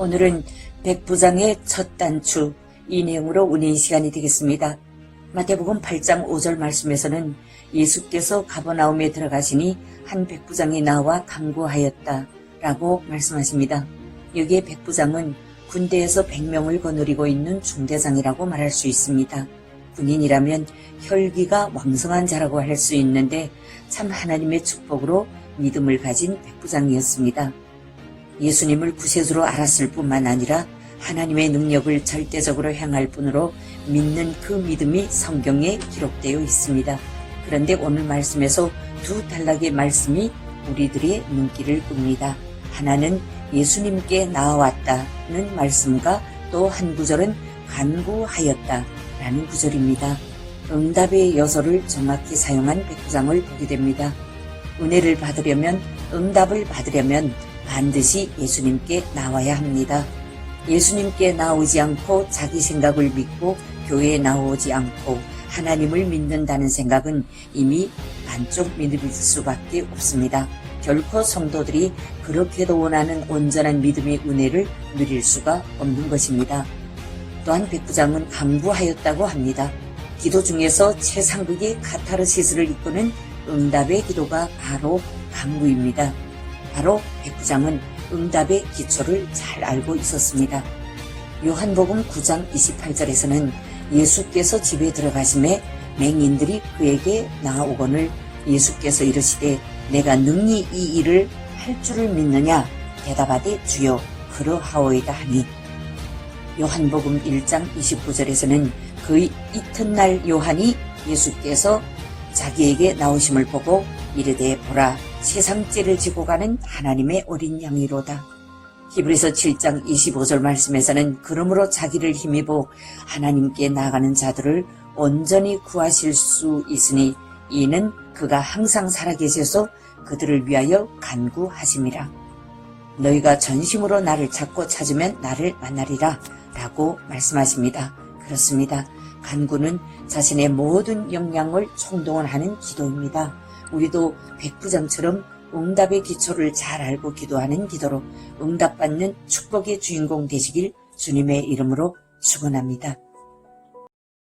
오늘은 백부장의 첫 단추 이 내용으로 운인 시간이 되겠습니다. 마태복음 8장 5절 말씀에서는 예수께서 가버나움에 들어가시니 한 백부장이 나와 강구하였다 라고 말씀하십니다. 여기에 백부장은 군대에서 100명을 거느리고 있는 중대장이라고 말할 수 있습니다. 군인이라면 혈기가 왕성한 자라고 할 수 있는데 참 하나님의 축복으로 믿음을 가진 백부장이었습니다. 예수님을 구세주로 알았을 뿐만 아니라 하나님의 능력을 절대적으로 행할 뿐으로 믿는 그 믿음이 성경에 기록되어 있습니다. 그런데 오늘 말씀에서 두 단락의 말씀이 우리들의 눈길을 끕니다. 하나는 예수님께 나아왔다는 말씀과 또 한 구절은 간구하였다라는 구절입니다. 응답의 요소를 정확히 사용한 백부장을 보게 됩니다. 은혜를 받으려면 응답을 받으려면 반드시 예수님께 나와야 합니다. 예수님께 나오지 않고 자기 생각을 믿고 교회에 나오지 않고 하나님을 믿는다는 생각은 이미 반쪽 믿음일 수밖에 없습니다. 결코 성도들이 그렇게도 원하는 온전한 믿음의 은혜를 누릴 수가 없는 것입니다. 또한 백부장은 강구하였다고 합니다. 기도 중에서 최상극의 카타르시스를 이끄는 응답의 기도가 바로 강구입니다. 바로 백 부장은 응답의 기초를 잘 알고 있었습니다. 요한복음 9장 28절에서는 예수께서 집에 들어가심에 맹인들이 그에게 나아오거늘 예수께서 이르시되 내가 능히 이 일을 할 줄을 믿느냐 대답하되 주여 그러하오이다 하니 요한복음 1장 29절에서는 그 이튿날 요한이 예수께서 자기에게 나오심을 보고 이르되 보라 세상죄를 지고 가는 하나님의 어린 양이로다. 히브리서 7장 25절 말씀에서는 그러므로 자기를 힘입어 하나님께 나아가는 자들을 온전히 구하실 수 있으니 이는 그가 항상 살아계셔서 그들을 위하여 간구하심이라. 너희가 전심으로 나를 찾고 찾으면 나를 만나리라 라고 말씀하십니다. 그렇습니다. 간구는 자신의 모든 역량을 총동원하는 기도입니다. 우리도 백부장처럼 응답의 기초를 잘 알고 기도하는 기도로 응답받는 축복의 주인공 되시길 주님의 이름으로 축원합니다.